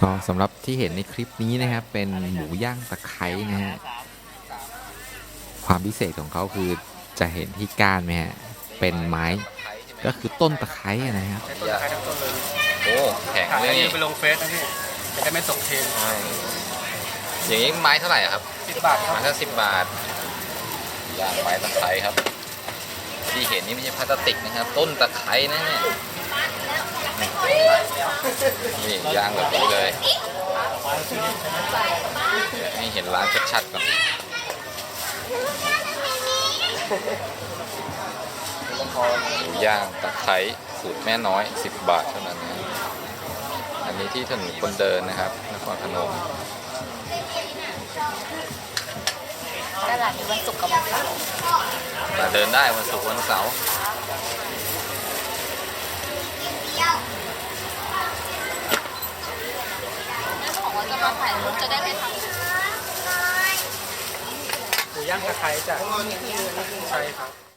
ก็สำหรับที่เห็นในคลิปนี้นะครับ เป็นหมูย่างตะไคร้นะฮะความพิเศษของเขาคือจะเห็นที่ก้านไหมฮะเป็นไม้ ก็คือต้นตะไคร้อะนะครับใช้ต้นตะไคร้ทั้งต้นเลยโอ้แข็งถ่ายเลแล้วยนี่ไปลงเฟซนะพี่จะได้ไม่ตกเทรนด์ใช่อย่างนี้ไม้เท่าไหร่อะครับสิบบาทครับไม้ละสิบบาทย่างไม้ตะไคร้ครับ ที่เห็นนี่ไม่ใช่พลาสติกนะครับ ต้นตะไคร้นะเนี่ย นี่ย่างแบบนี้เลยให้เห็นร้านชัดๆก่อนหมูย่างตะไคร้สูตรแม่น้อย 10 บาทเท่านั้นนะอันนี้ที่ถนนคนเดินนะครับนครพนมตลาดนี้วันศุกร์กับวันเสาร์มาเดินได้วันศุกร์วันเสาร์ แล้วเขาบ อกว่าจะมาถ่ายรูปจะได้ไม่ทำหมูย่างตะไคร้จ้ะใช่ครับ